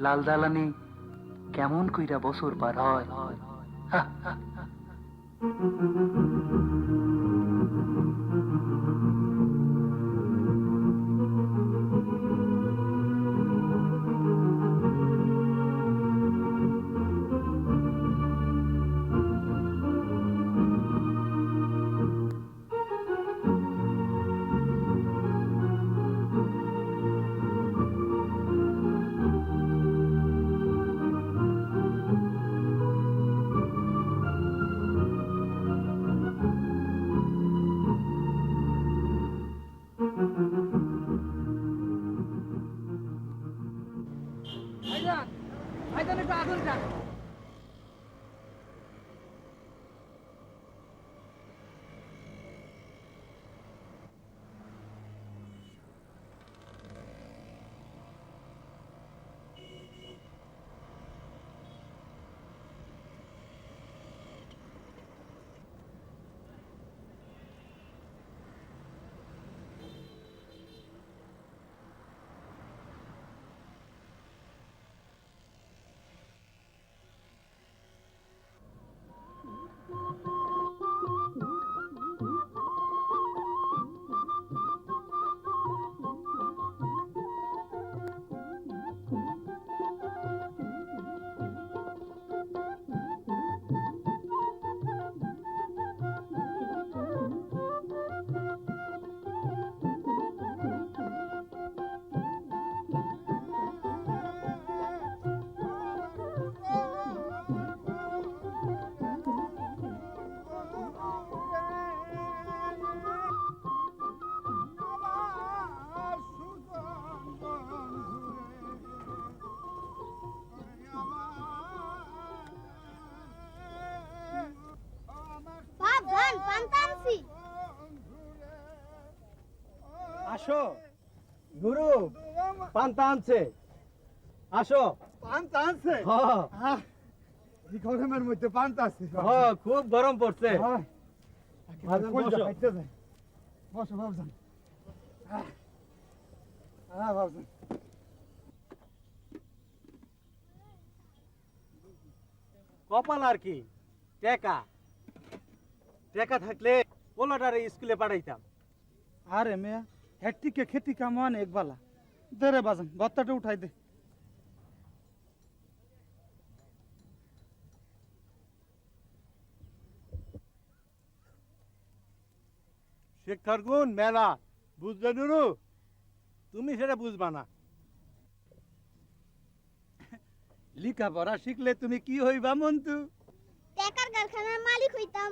লাল দালানে কেমন কইরা বছর পার হয়? আসো। গুরু পান্তা আনছে। আসো। পান্তা আনছে? গরমের মধ্যে পান্তা আছে। হ খুব গরম পড়ছে। হয়। বসো। বাবজান। বাবজান। কপাল আর কি? টেকা। টেকা থাকলে পোলাটারে স্কুলে পাঠাইতাম। আরে মেয়া হ্যাটটিকে খেতি কামান এক বালা। দে রে বাজান ভত্তাটা উঠাই দে। শিক্ষার গুণ মেলা বুঝলে নুরু? তুমি সেটা বুঝবা না। লেখাপড়া শিখলে তুমি কি হইবা মন্তু টাকার কারখানার মালিক হইতাম।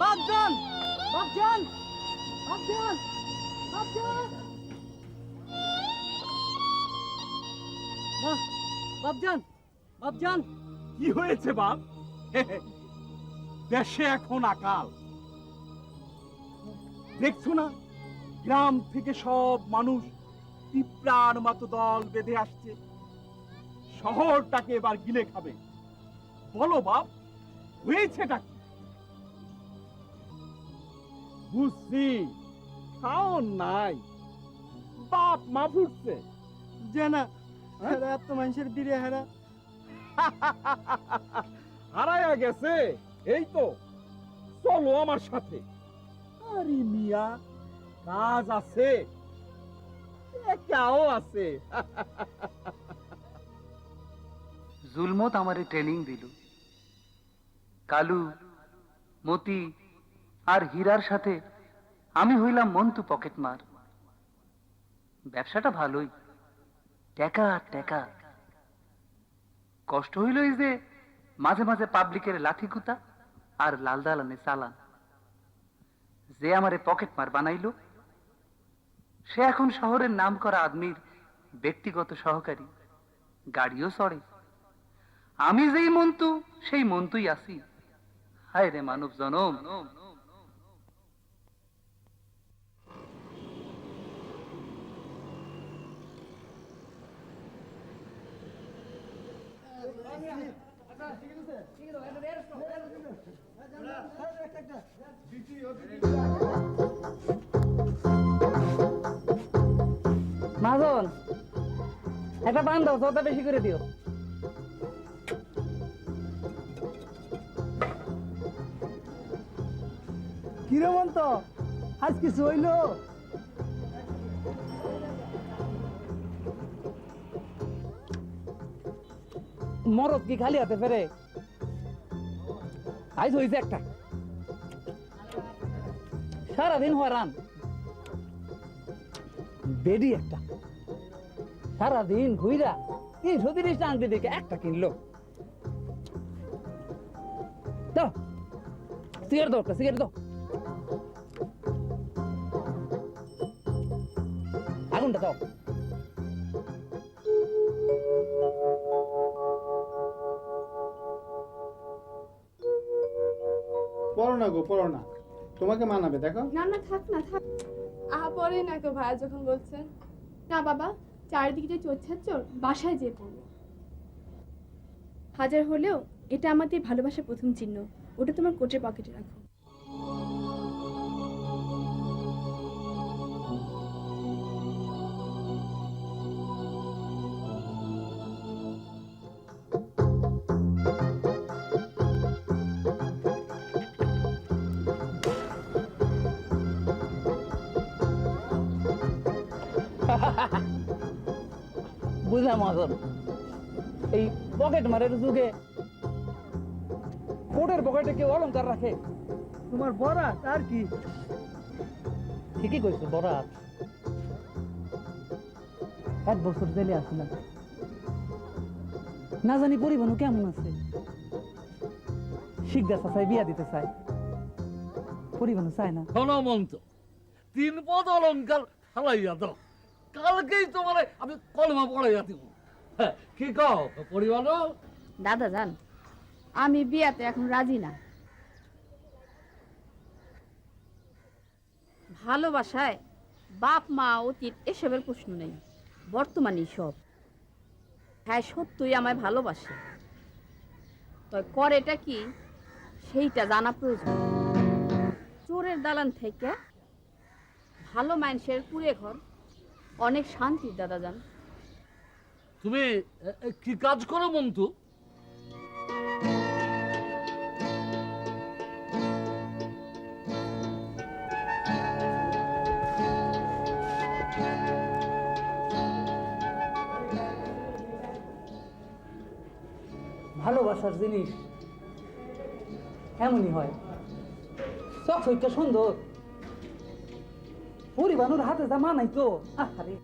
বাপজান বাপজান বাপজান বাপজান। মা, বাপজান বাপজান। কি হয়েছে বাপ? দেশে এখন আকাল। দেখছ না? গ্রাম থেকে সব মানুষ পিঁপড়ার মতো দল বেঁধে আসছে। শহরটাকে এবার গিলে খাবে। বলো বাপ, হয়েছেটা কি? বুঝছি খাওন নাই। বাপ মা ফুটছে। যে না হেরা এত মানুষের বিরে হেরা। হারায়া গেছে। এই তো চলো আমার সাথে। আরে মিয়া কাজ আছে। কেও আছে। জুলমত আমারে ট্রেনিং দিল। কালু মতি আর হীরার সাথে আমি হইলাম মন্তু পকেট মার ব্যবসাটা ভালোই। টেকা টেকা। কষ্ট হইল এই যে মাঝে মাঝে পাবলিকের লাথি কুতা আর লাল দালানে চালান। যে আমারে পকেট মার বানাইলো, সে এখন শহরের নাম করা আদমির ব্যক্তিগত সহকারী। গাড়িও চড়ে। আমি যেই মন্তু সেই মন্তুই আছি হায় রে মানব জনম মাজন একটা পান দাও সবটা বেশি করে দিও। কিরমন তো আজ কিছু হইল? মরদ কি খালি হাতে ফেরে? আইজ হইছে একটা। সারাদিন হরান বেডি একটা। সারাদিন ঘুইরা তিনশো তিরিশটা আনতে দেখে একটা কিনলো। দাও। সিগারেট দাও একটা, সিগারেট দাও। আগুনটা দাও। পড়ো না। তোমাকে মানাবে, দেখো। না না, থাক না, থাক। আহা পরে না কেউ ভাইয়া যখন বলছেন না বাবা, চারিদিকে যে চোর ছাচ্চর বাসায় যেয়ে পড়বে। হাজার হলেও এটা আমাদের ভালোবাসার প্রথম চিহ্ন। ওটা তোমার কোটের পকেটে রাখো। বুঝলাম মহাজন এই পকেট মারের যুগে কোটের পকেটে কেউ অলঙ্কার রাখে। তোমার বরাত আর কি? ঠিকই কইছো বরাত এক বছর জেলে আসলাম না। জানি পরিবহন কেমন আছে। শিকদার চাচাই বিয়া দিতে চায়। পরিবহন চায় না। ধনমন্ত তিন পদ অলঙ্কার ফালাইয়া দাও। কালকেই তোমার আমি কলমা পড়াইয়া দিব। হ্যাঁ, কি কও? দাদা আমি বিয়াতে এখন রাজি না। ভালোবাসায় বাপ মা অতীত এসবের প্রশ্ন নেই। বর্তমানই সব। হ্যাঁ সত্যই আমায় ভালোবাসে। তবে করেটা কি সেইটা জানা প্রয়োজন। চোরের দালান থেকে ভালো মানুষের কুড়ে ঘর অনেক শান্তি দাদা যান তুমি কি কাজ করো মন্তু ভালোবাসার জিনিস এমনই হয়। চক সুন্দর। পরিবানোর হাতে যা মানাই তো আরে।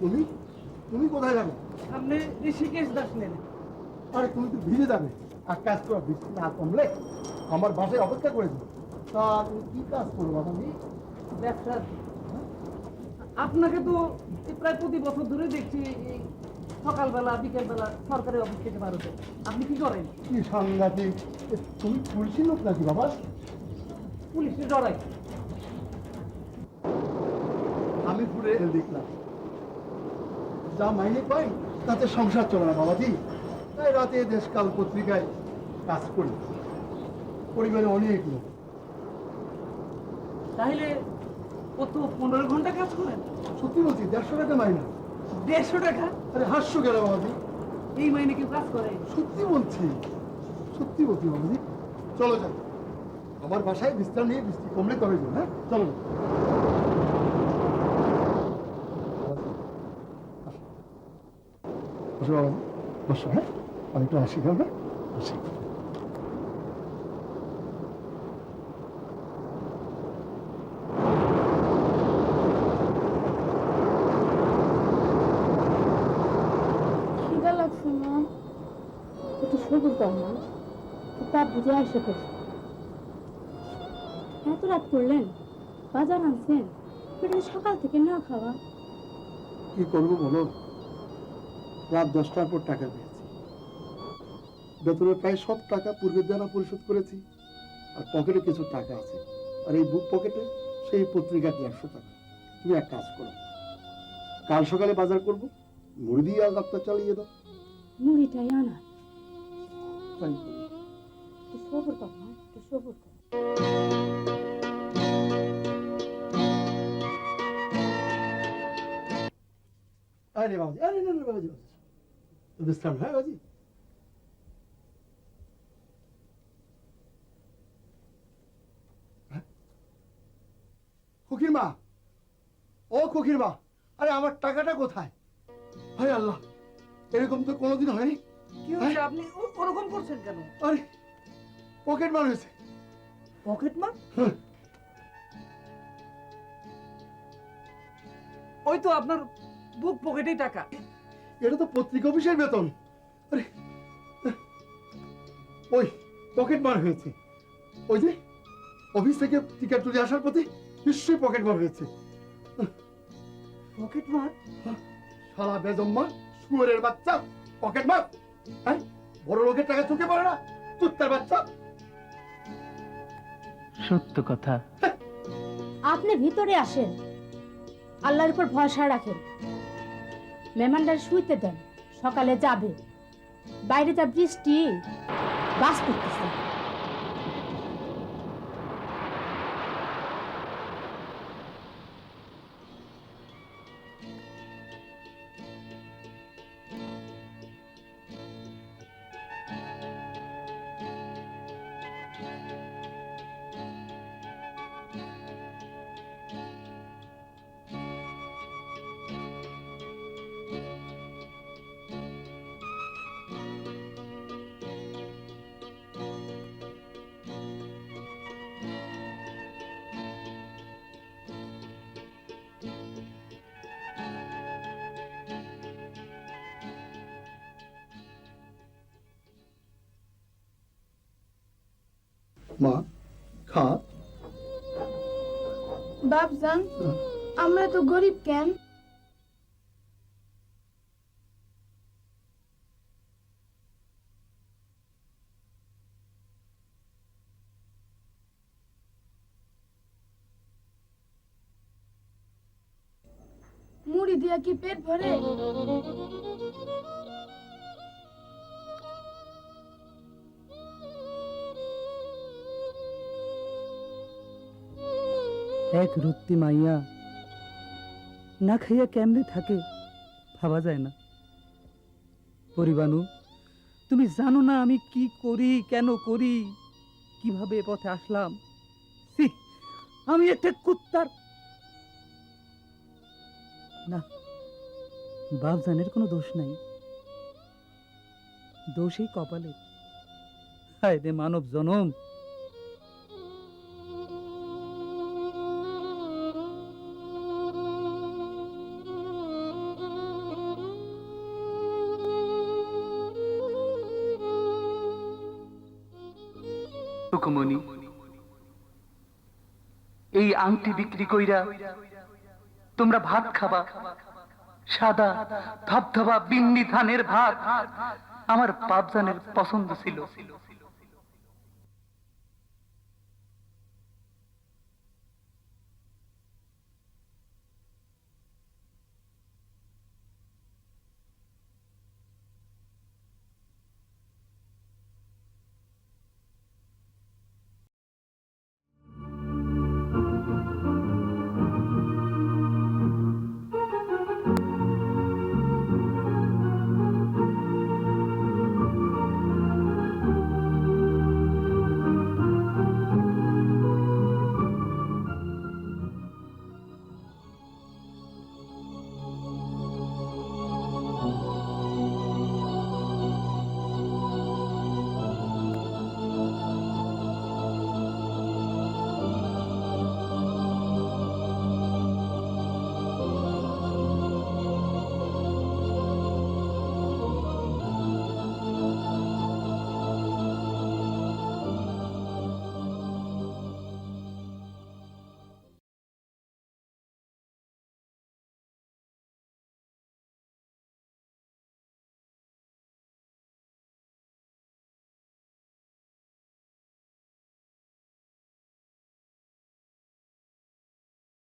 তুমি তুমি কোথায় যাবে আপনি ঋষিকেশ দাস নেন। আরে তুমি তো ভিজে যাবে। আর কাজ করো বৃষ্টি না কমলে আমার বাসায় অপেক্ষা করে দিও। তা তুমি কি কাজ করো বাবা ব্যবসা আপনাকে তো প্রায় প্রতি বছর ধরে দেখছি এই সকালবেলা বিকেলবেলা সরকারি অফিস থেকে বারোতে আপনি কি করেন? কি সাংঘাতিক? তুমি পুলিশি লোক নাকি বাবা? পুলিশে ডরাই আমি ঘুরে দেখলাম। যা মাইনে পাই তাতে সংসার চলে না বাবাজি। তাই রাতে দেশকাল পত্রিকায় কাজ করি। পরিবারে অনেক লোক। তাহলে কত পনেরো ঘণ্টা কাজ করেন সত্যি বলছি দেড়শো টাকা মাইনে। দেড়শো টাকা? আরে হাস্য গেল বাবাজি? এই মাইনে কেউ কাজ করে? সত্যি বলছি সত্যি বলছি বাবাজি। চলো যাও আমার বাসায় বিস্তার নিয়ে বৃষ্টি কমলে তবে হ্যাঁ? চলো। বসো বসো হ্যাঁ একটু আসি খাবে আসি তা বুঝে আসে এত রাত করলেন বাজার আনছেন এটা সকাল থেকে না খাওয়া কি করব বলো রাত দশটার পর টাকা পেয়েছি। বেতনের প্রায় সব টাকা পূর্বের দ্বারা পরিশোধ করেছি আর পকেটে কিছু টাকা আছে। আর এই বুক পকেটে সেই পত্রিকা দেড়শো টাকা। তুমি এক কাজ করো কাল সকালে বাজার করব মুড়ি দিয়ে আর রাতটা চালিয়ে দাও। মুড়িটাই আনা তাই সবুর সবুর আরে বাবাজি আরে না না বাবাজি বাবাজি। হ্যাঁ বাবাজি হ্যাঁ? খুকির মা ও খুকির মা আরে আমার টাকাটা কোথায়? হায় আল্লাহ এরকম তো কোনোদিন হয়নি। কি হচ্ছে আপনি ও- ওরকম করছেন কেন? আরে পকেট মার হয়েছে। পকেট মার হ্যাঁ। ওই তো আপনার বুক পকেটেই টাকা। এটা তো পত্রিকা অফিসের বেতন। আরে ওই পকেট মার হয়েছে। ওই যে অফিস থেকে টিকিট তুলে আসার পথে নিশ্চয়ই পকেট মার হয়েছে। পকেট মার সারা বেজম্মা শুয়ারের বাচ্চা পকেট মার হ্যাঁ বড় লোকের টাকা চোখে পড়ে না তুত্তার বাচ্চা। সত্য কথা। আপনি ভিতরে আসেন। আল্লাহর উপর ভরসা রাখেন। মেহমানদার শুইতে দেন। সকালে যাবে। বাইরে যা বৃষ্টি বাস করতেছে। মা খা বাপজান আমরা তো গরিব কেন মুড়ি দিয়া কি পেট ভরে এক রুত্তি মাইয়া। না খাইয়া কেমনে থাকে, ভাবা যায় না। পরিবানু, তুমি জানো না আমি কি করি, কেন করি, কীভাবে পথে আসলাম? আমি একটা কুত্তার। না, বাপজানের কোনো দোষ নাই। দোষ এই কপালে হায় রে মানব জনম। হুকুমনি এই আংটি বিক্রি কইরা তোমরা ভাত খাবা। সাদা, ধবধবা, বিন্নি ধানের ভাত। আমার পাবজানের পছন্দ ছিল।